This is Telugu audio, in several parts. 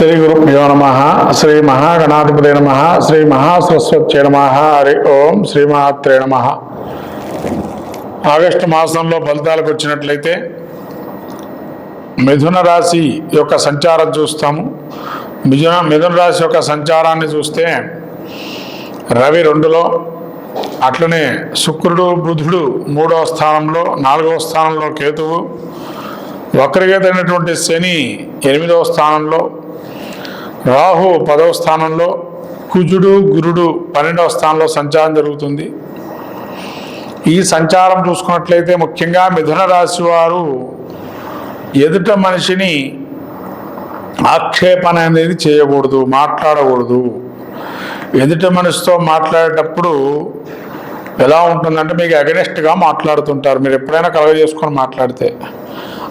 Shri గురుభ్యో నమ శ్రీ మహాగణాధిపతి నమ శ్రీ మహాసరస్వత్యై నమ హరి ఓం శ్రీమాత్రే నమ. ఆగస్టు మాసంలో ఫలితాలకు వచ్చినట్లయితే మిథున రాశి యొక్క సంచారం చూస్తాము. మిథున మిథున రాశి యొక్క సంచారాన్ని చూస్తే రవి రెండులో అట్లనే శుక్రుడు బుధుడు మూడవ స్థానంలో నాలుగవ స్థానంలో కేతువు వక్రగతైనటువంటి శని ఎనిమిదవ స్థానంలో రాహు పదవ స్థానంలో కుజుడు గురుడు పన్నెండవ స్థానంలో సంచారం జరుగుతుంది. ఈ సంచారం చూసుకున్నట్లయితే ముఖ్యంగా మిథున రాశి వారు ఎదుట మనిషిని ఆక్షేపణ అనేది చేయకూడదు మాట్లాడకూడదు. ఎదుట మనిషితో మాట్లాడేటప్పుడు ఎలా ఉంటుందంటే మీకు అగనెస్ట్గా మాట్లాడుతుంటారు. మీరు ఎప్పుడైనా కలగజేసుకొని మాట్లాడితే.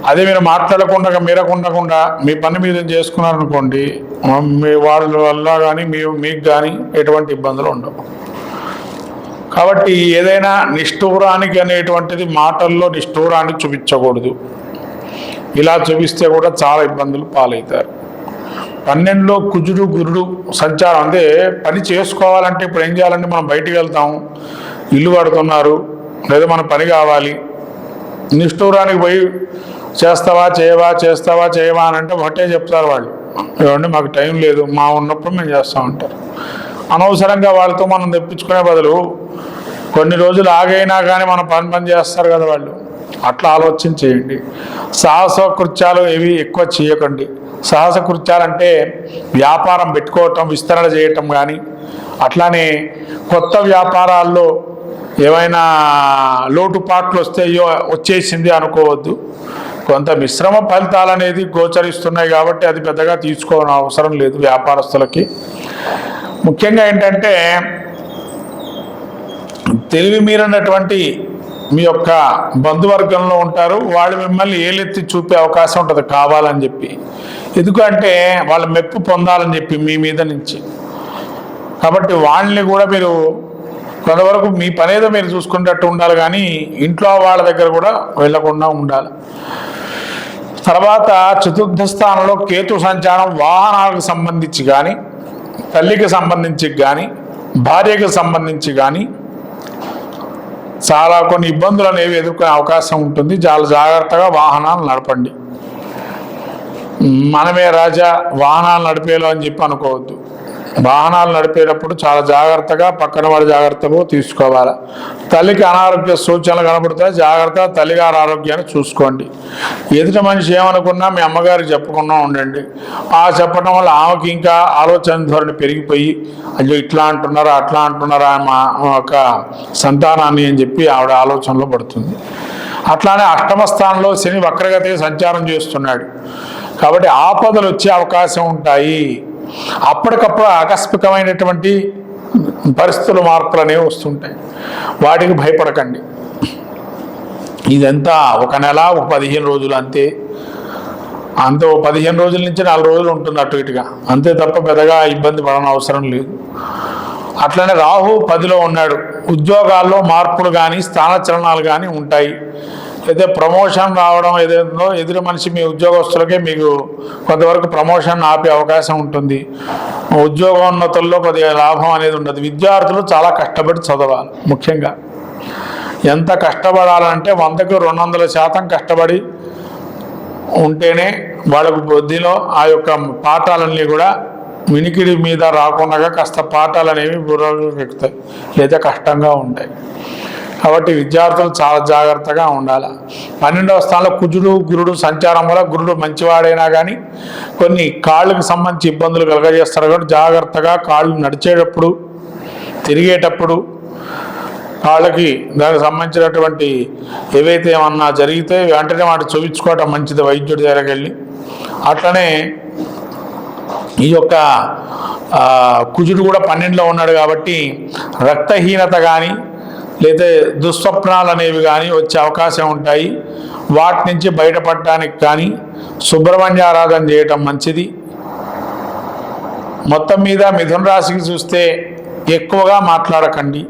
అదే మీరు మాట్లాడకుండా మీరకుండకుండా మీ పని మీరు చేసుకున్నారనుకోండి మీ వాళ్ళ వల్ల కానీ మీ మీకు కానీ ఎటువంటి ఇబ్బందులు ఉండవు. కాబట్టి ఏదైనా నిష్ఠూరానికి అనేటువంటిది మాటల్లో నిష్ఠూరాన్ని చూపించకూడదు. ఇలా చూపిస్తే కూడా చాలా ఇబ్బందులు పాలవుతారు. పన్నెండులో కుజుడు గురుడు సంచారం అంటే పని చేసుకోవాలంటే ఇప్పుడు ఏం చేయాలంటే మనం బయటికి వెళ్తాం ఇల్లు కడుతున్నారు లేదా మన పని కావాలి నిష్ఠూరానికి పోయి చేస్తావా చేయవా చేస్తావా చేయవా అని అంటే ఒకటే చెప్తారు వాళ్ళు. ఏమంటే మాకు టైం లేదు మా ఉన్నప్పుడు మేము చేస్తూ ఉంటారు అనవసరంగా వాళ్ళతో మనం తెప్పించుకునే బదులు కొన్ని రోజులు ఆగైనా కానీ మన పని పని చేస్తారు కదా వాళ్ళు. అట్లా ఆలోచన చేయండి సాహస కృత్యాలు ఏవి ఎక్కువ చేయకండి. సాహస కృత్యాలంటే వ్యాపారం పెట్టుకోవటం విస్తరణ చేయటం కానీ అట్లానే కొత్త వ్యాపారాల్లో ఏవైనా లోటుపాట్లు వస్తాయో వచ్చేసింది అనుకోవద్దు. కొంత మిశ్రమ ఫలితాలు అనేది గోచరిస్తున్నాయి కాబట్టి అది పెద్దగా తీసుకోవడం అవసరం లేదు వ్యాపారస్తులకి. ముఖ్యంగా ఏంటంటే తెలివి మీరినటువంటి మీ యొక్క బంధువర్గంలో ఉంటారు వాళ్ళు మిమ్మల్ని ఏలెత్తి చూపే అవకాశం ఉంటుంది కావాలని చెప్పి. ఎందుకంటే వాళ్ళ మెప్పు పొందాలని చెప్పి మీ మీద నుంచి. కాబట్టి వాళ్ళని కూడా మీరు కొంతవరకు మీ పనేదో మీరు చూసుకునేటట్టు ఉండాలి కానీ ఇంట్లో వాళ్ళ దగ్గర కూడా వెళ్ళకుండా ఉండాలి. తర్వాత చతుర్థ స్థానంలో కేతు సంచారం వాహనాలకు సంబంధించి కానీ తల్లికి సంబంధించి కానీ భార్యకి సంబంధించి కానీ చాలా కొన్ని ఇబ్బందులు అనేవి ఎదుర్కొనే అవకాశం ఉంటుంది. చాలా జాగ్రత్తగా వాహనాలు నడపండి. మనమే రాజా వాహనాలు నడిపేలో అని చెప్పి అనుకోవద్దు. వాహనాలు నడిపేటప్పుడు చాలా జాగ్రత్తగా పక్కన వాడి జాగ్రత్తలు తీసుకోవాలి. తల్లికి అనారోగ్య సూచనలు కనబడుతాయి జాగ్రత్తగా తల్లిగారి ఆరోగ్యాన్ని చూసుకోండి. ఎదుటి మనిషి ఏమనుకున్నా మీ అమ్మగారికి చెప్పకుండా ఉండండి. ఆ చెప్పడం వల్ల ఆమెకి ఇంకా ఆలోచన ధోరణి పెరిగిపోయి అయ్యో ఇట్లా అంటున్నారా అట్లా అంటున్నారా మా యొక్క సంతానాన్ని అని చెప్పి ఆవిడ ఆలోచనలో పడుతుంది. అట్లానే అష్టమ స్థానంలో శని వక్రగతి సంచారం చేస్తున్నాడు. కాబట్టి ఆపదలు వచ్చే అవకాశం ఉంటాయి. అప్పటికప్పుడు ఆకస్మికమైనటువంటి పరిస్థితుల మార్పులు అనేవి వస్తుంటాయి. వాటికి భయపడకండి. ఇదంతా ఒక నెల ఒక పదిహేను రోజులు అంతే. అంతే ఓ పదిహేను రోజుల నుంచి నాలుగు రోజులు ఉంటుంది అటు ఇటుగా. అంతే తప్ప పెద్దగా ఇబ్బంది పడన అవసరం లేదు. అట్లనే రాహు పదిలో ఉన్నాడు. ఉద్యోగాల్లో మార్పులు కానీ స్థానచలనాలు కానీ ఉంటాయి. అయితే ప్రమోషన్ రావడం ఏదైందో ఎదురు మనిషి మీ ఉద్యోగస్తులకే మీకు కొంతవరకు ప్రమోషన్ ఆపే అవకాశం ఉంటుంది. ఉద్యోగోన్నతుల్లో కొద్దిగా లాభం అనేది ఉండదు. విద్యార్థులు చాలా కష్టపడి చదవాలి ముఖ్యంగా. ఎంత కష్టపడాలంటే వందకు రెండు వందల శాతం కష్టపడి ఉంటేనే వాళ్ళకు బుద్ధిలో ఆ యొక్క పాఠాలన్నీ కూడా వినికిడి మీద రాకుండా కాస్త పాఠాలు అనేవి బుర్రలు ఎక్కుతాయి. లేదా కష్టంగా ఉంటాయి. కాబట్టి విద్యార్థులు చాలా జాగ్రత్తగా ఉండాలి. పన్నెండవ స్థానంలో కుజుడు గురుడు సంచారం వల్ల గురుడు మంచివాడైనా కానీ కొన్ని కాళ్ళకు సంబంధించి ఇబ్బందులు కలగజేస్తారు కాబట్టి జాగ్రత్తగా కాళ్ళు నడిచేటప్పుడు తిరిగేటప్పుడు వాళ్ళకి దానికి సంబంధించినటువంటి ఏవైతే ఏమన్నా జరిగితే వెంటనే వాటి చూపించుకోవటం మంచిది వైద్యుడి దగ్గరికి వెళ్ళి. అట్లనే ఈ యొక్క కుజుడు కూడా పన్నెండులో ఉన్నాడు కాబట్టి రక్తహీనత కానీ లేదా దుస్వప్నాలు అనేవి కానీ వచ్చే అవకాశం ఉంటాయి. వాటి నుంచి బయటపడటానికి కానీ సుబ్రహ్మణ్యారాధన చేయటం మంచిది. మొత్తం మీద మిథున రాశికి చూస్తే ఎక్కువగా మాట్లాడకండి.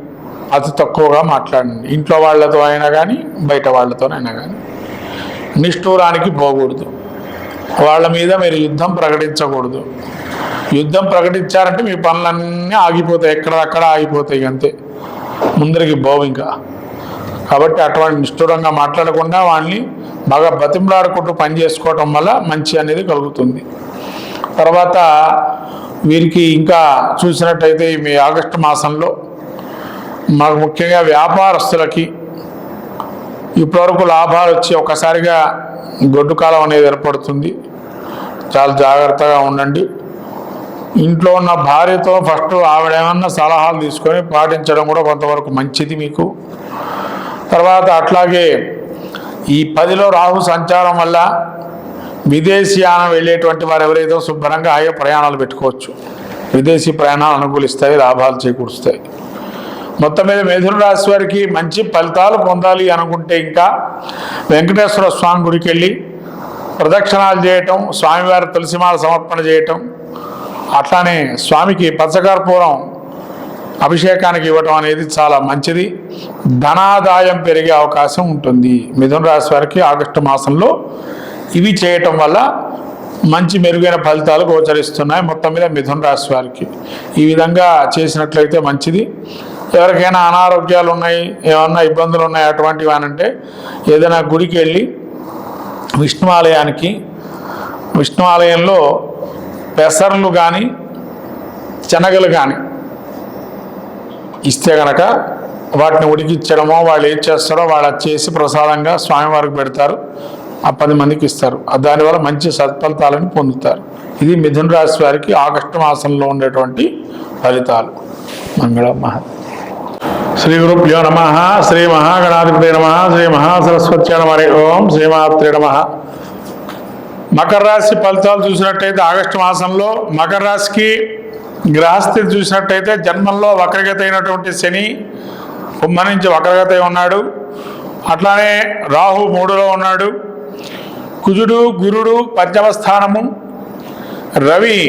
అతి తక్కువగా మాట్లాడండి. ఇంట్లో వాళ్ళతో అయినా కానీ బయట వాళ్ళతోనైనా కానీ నిష్ఠూరానికి పోకూడదు. వాళ్ళ మీద మీరు యుద్ధం ప్రకటించకూడదు. యుద్ధం ప్రకటించారంటే మీ పనులన్నీ ఆగిపోతాయి. ఎక్కడక్కడ ఆగిపోతాయి అంతే. ముందరికి పోవు ఇంకా. కాబట్టి అటువంటి నిష్ఠూరంగా మాట్లాడకుండా వాళ్ళని బాగా బతిమలాడుకుంటూ పని చేసుకోవటం వల్ల మంచి అనేది కలుగుతుంది. తర్వాత వీరికి ఇంకా చూసినట్టయితే మీ ఆగస్టు మాసంలో మాకు ముఖ్యంగా వ్యాపారస్తులకి ఇప్పటివరకు లాభాలు వచ్చి ఒకసారిగా గొడ్డు కాలం అనేది ఏర్పడుతుంది. చాలా జాగ్రత్తగా ఉండండి. ఇంట్లో ఉన్న భార్యతో ఫస్ట్ ఆవిడ ఏమన్నా సలహాలు తీసుకొని పాటించడం కూడా కొంతవరకు మంచిది మీకు. తర్వాత అట్లాగే ఈ పదిలో రాహు సంచారం వల్ల విదేశీయానం వెళ్ళేటువంటి వారు ఎవరైతే శుభ్రంగా ఆయా ప్రయాణాలు పెట్టుకోవచ్చు. విదేశీ ప్రయాణాలు అనుకూలిస్తాయి లాభాలు చేకూరుస్తాయి. మొత్తం మీద మిథున రాశి వారికి మంచి ఫలితాలు పొందాలి అనుకుంటే ఇంకా వెంకటేశ్వర స్వామి గుడికి వెళ్ళి ప్రదక్షిణాలు చేయటం స్వామివారి తులసిమాల సమర్పణ చేయటం అట్లానే స్వామికి పచ్చకర్పూరం అభిషేకానికి ఇవ్వటం అనేది చాలా మంచిది. ధనాదాయం పెరిగే అవకాశం ఉంటుంది. మిథున రాశి వారికి ఆగస్టు మాసంలో ఇవి చేయటం వల్ల మంచి మెరుగైన ఫలితాలు గోచరిస్తున్నాయి మొత్తం మీద మిథున రాశి వారికి. ఈ విధంగా చేసినట్లయితే మంచిది. ఎవరికైనా అనారోగ్యాలు ఉన్నాయి ఏమన్నా ఇబ్బందులు ఉన్నాయి అటువంటివి అనంటే ఏదైనా గుడికి వెళ్ళి విష్ణు ఆలయానికి విష్ణు ఆలయంలో పెసర్లు కానీ శనగలు కానీ ఇస్తే గనక వాటిని ఉడికిచ్చడమో వాళ్ళు ఏం చేస్తారో వాళ్ళు చేసి ప్రసాదంగా స్వామివారికి పెడతారు. ఆ పది మందికి ఇస్తారు. దానివల్ల మంచి సత్ఫలితాలను పొందుతారు. ఇది మిథున రాశి వారికి ఆగస్టు మాసంలో ఉండేటువంటి ఫలితాలు. మంగళ మహా. శ్రీ గురుభ్యో నమ శ్రీ మహాగణాధిపతి నమ శ్రీ మహాసరస్వత్య నమ ఓం శ్రీమాత్రి నమ. మకర రాశి ఫలితాలు చూసినట్టయితే ఆగస్టు మాసంలో మకర రాశికి గ్రహస్థితి చూసినట్టయితే జన్మంలో వక్రగత అయినటువంటి శని కుంభ నుంచి వక్రగత ఉన్నాడు. అట్లానే రాహు మూడులో ఉన్నాడు. కుజుడు గురుడు పంచమ స్థానము. రవి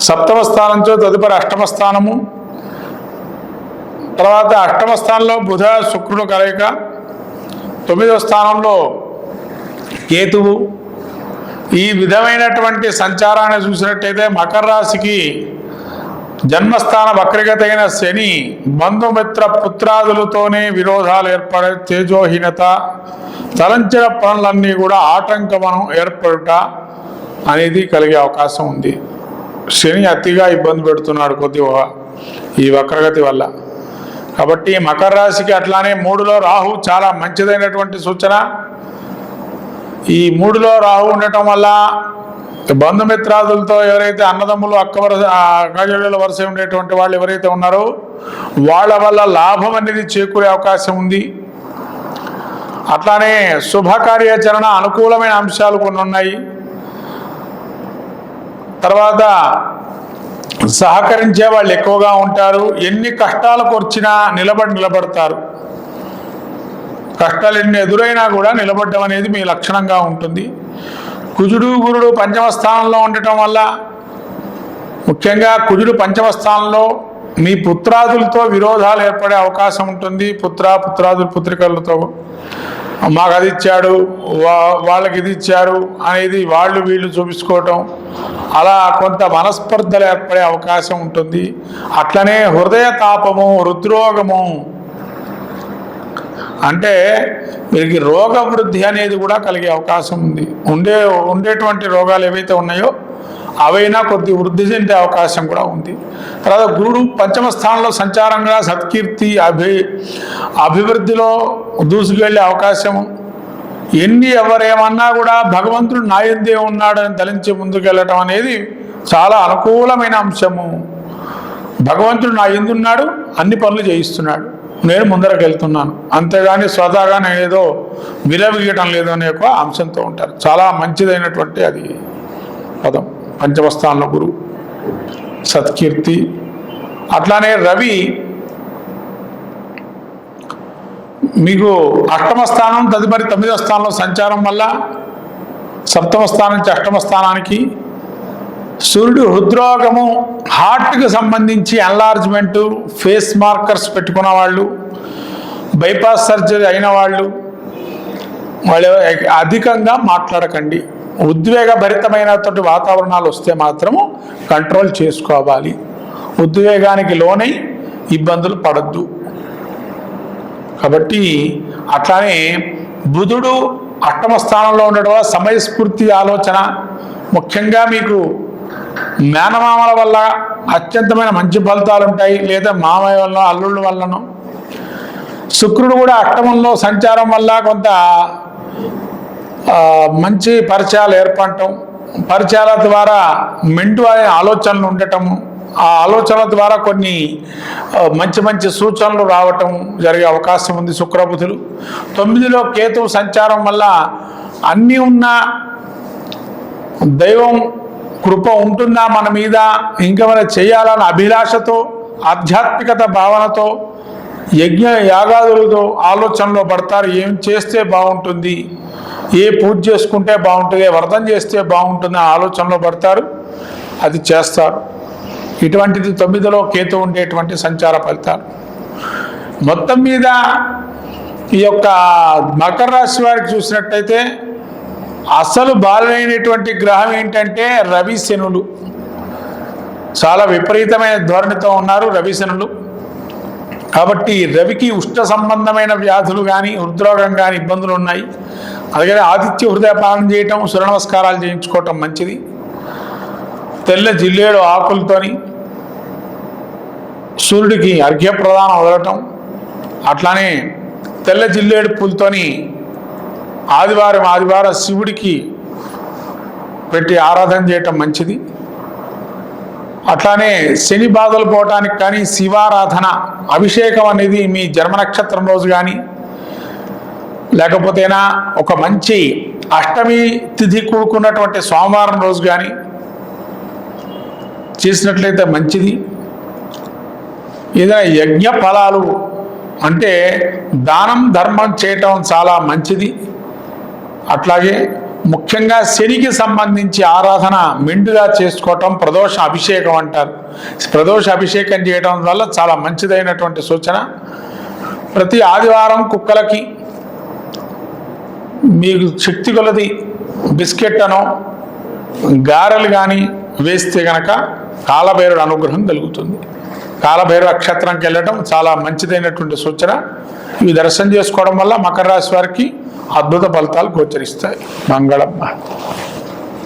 సప్తమ స్థానంతో తదుపరి అష్టమ స్థానము. తర్వాత అష్టమ స్థానంలో బుధ శుక్రుడు కలయిక. తొమ్మిదవ స్థానంలో కేతువు. ఈ విధమైనటువంటి సంచారాన్ని చూసినట్టయితే మకర రాశికి జన్మస్థాన వక్రగత అయిన శని బంధుమిత్ర పుత్రాదులతోనే విరోధాలు ఏర్పడే తేజోహీనత తలంచిన పనులన్నీ కూడా ఆటంకమనం ఏర్పడుట అనేది కలిగే అవకాశం ఉంది. శని అతిగా ఇబ్బంది పెడుతున్నాడు కొద్దిగా ఈ వక్రగతి వల్ల. కాబట్టి మకర రాశికి అట్లానే మూడులో రాహు చాలా మంచిదైనటువంటి సూచన. ఈ మూడులో రాహు ఉండటం వల్ల బంధుమిత్రాదులతో ఎవరైతే అన్నదమ్ములు అక్క వరుస అక్కజోళ్ళ వరుస ఉండేటువంటి వాళ్ళు ఎవరైతే ఉన్నారో వాళ్ళ వల్ల లాభం అనేది చేకూరే అవకాశం ఉంది. అట్లానే శుభకార్యాచరణ అనుకూలమైన అంశాలు కొన్ని ఉన్నాయి. తర్వాత సహకరించే వాళ్ళు ఎక్కువగా ఉంటారు. ఎన్ని కష్టాలకు వచ్చినా నిలబడి నిలబడతారు. కష్టాలు ఎన్ని ఎదురైనా కూడా నిలబడడం అనేది మీ లక్షణంగా ఉంటుంది. కుజుడు గురుడు పంచమ స్థానంలో ఉండటం వల్ల ముఖ్యంగా కుజుడు పంచమ స్థానంలో మీ పుత్రాదులతో విరోధాలు ఏర్పడే అవకాశం ఉంటుంది. పుత్ర పుత్రాదులు పుత్రికలతో మాకు అది ఇచ్చాడు వా వాళ్ళకి ఇది ఇచ్చారు అనేది వాళ్ళు వీళ్ళు చూపించుకోవటం అలా కొంత మనస్పర్ధలు ఏర్పడే అవకాశం ఉంటుంది. అట్లనే హృదయ తాపము హృద్రోగము అంటే వీరికి రోగ వృద్ధి అనేది కూడా కలిగే అవకాశం ఉంది. ఉండే ఉండేటువంటి రోగాలు ఏవైతే ఉన్నాయో అవైనా కొద్ది వృద్ధి చెందే అవకాశం కూడా ఉంది. తర్వాత గురుడు పంచమ స్థానంలో సంచారంగా సత్కీర్తి అభి అభివృద్ధిలో దూసుకెళ్ళే అవకాశము ఎన్ని ఎవరేమన్నా కూడా భగవంతుడు నాయందే ఉన్నాడని తలించి ముందుకెళ్ళటం అనేది చాలా అనుకూలమైన అంశము. భగవంతుడు నా ఎందున్నాడు? అన్ని పనులు చేయిస్తున్నాడు. నేను ముందరకు వెళ్తున్నాను. అంతేగాని స్వతహాగా నేను ఏదో విలవీయటం లేదు అనే ఒక అంశంతో ఉంటారు. చాలా మంచిదైనటువంటి అది పదం. పంచమస్థానంలో గురువు సత్కీర్తి అట్లానే రవి మీకు అష్టమ స్థానం తదుపరి తొమ్మిదవ స్థానంలో సంచారం వల్ల సప్తమ స్థానం నుంచి అష్టమ స్థానానికి సూర్యుడు హృద్రోగము హార్ట్కి సంబంధించి ఎన్లార్జ్మెంటు ఫేస్ మార్కర్స్ పెట్టుకున్న వాళ్ళు బైపాస్ సర్జరీ అయిన వాళ్ళు వాళ్ళు అధికంగా మాట్లాడకండి. ఉద్వేగభరితమైనటువంటి వాతావరణాలు వస్తే మాత్రము కంట్రోల్ చేసుకోవాలి. ఉద్వేగానికి లోనై ఇబ్బందులు పడద్దు. కాబట్టి అట్లానే బుధుడు అష్టమ స్థానంలో ఉండడం వల్ల సమయస్ఫూర్తి ఆలోచన ముఖ్యంగా మీకు మేనమామల వల్ల అత్యంతమైన మంచి ఫలితాలు ఉంటాయి లేదా మామయ్య వల్ల అల్లుళ్ళ వల్లనో శుక్రుడు కూడా అష్టమంలో సంచారం వల్ల కొంత మంచి పరిచయాలు ఏర్పడటం పరిచయాల ద్వారా మెంటు అనే ఆలోచనలు ఉండటము ఆ ఆలోచనల ద్వారా కొన్ని మంచి మంచి సూచనలు రావటం జరిగే అవకాశం ఉంది శుక్రబుధులు. తొమ్మిదిలో కేతువు సంచారం వల్ల అన్నీ ఉన్న దైవం కృప ఉంటుందా మన మీద? ఇంకేమైనా చేయాలన్న అభిలాషతో ఆధ్యాత్మికత భావనతో యజ్ఞ యాగాదులతో ఆలోచనలో పడతారు. ఏం చేస్తే బాగుంటుంది? ఏ పూజ చేసుకుంటే బాగుంటుంది? వ్రతం చేస్తే బాగుంటుంది? ఆలోచనలో పడతారు. అది చేస్తారు. ఇటువంటిది తొమ్మిదిలో కేతు ఉండేటువంటి సంచార ఫలితాలు. మొత్తం మీద ఈ యొక్క మకర రాశి వారికి చూసినట్టయితే అసలు బాలైనటువంటి గ్రహం ఏంటంటే రవి శనులు. చాలా విపరీతమైన ధోరణితో ఉన్నారు రవి శనులు. కాబట్టి రవికి ఉష్ణ సంబంధమైన వ్యాధులు కానీ హృద్రోగం కానీ ఇబ్బందులు ఉన్నాయి. అలాగే ఆదిత్య హృదయ పాలన చేయటం సూర్య నమస్కారాలు చేయించుకోవటం మంచిది. తెల్ల జిల్లేడు ఆకులతోని సూర్యుడికి అర్ఘ్యప్రదానం వదలటం అట్లానే తెల్ల జిల్లేడు పూలతోని ఆదివారం ఆదివారం శివుడికి పెట్టి ఆరాధన చేయటం మంచిది. అట్లానే శని బాధలు పోవటానికి కానీ శివారాధన అభిషేకం అనేది మీ జన్మ నక్షత్రం రోజు కానీ లేకపోతేనా ఒక మంచి అష్టమి తిథి కూడుకున్నటువంటి సోమవారం రోజు కానీ చేసినట్లయితే మంచిది. ఏదైనా యజ్ఞ ఫలాలు అంటే దానం ధర్మం చేయటం చాలా మంచిది. అట్లాగే ముఖ్యంగా శనికి సంబంధించి ఆరాధన మెండుగా చేసుకోవటం ప్రదోష అభిషేకం అంటారు. ప్రదోష అభిషేకం చేయడం వల్ల చాలా మంచిదైనటువంటి సూచన. ప్రతి ఆదివారం కుక్కలకి మీకు శక్తి కొలది బిస్కెట్ అనో గారెలు కానీ వేస్తే గనక కాలభైరుడు అనుగ్రహం కలుగుతుంది. కాలభైరుడు నక్షత్రంకి వెళ్ళటం చాలా మంచిదైనటువంటి సూచన. ఇవి దర్శనం చేసుకోవడం వల్ల మకర రాశి వారికి అద్భుత ఫలితాలు గోచరిస్తాయి. మంగళం.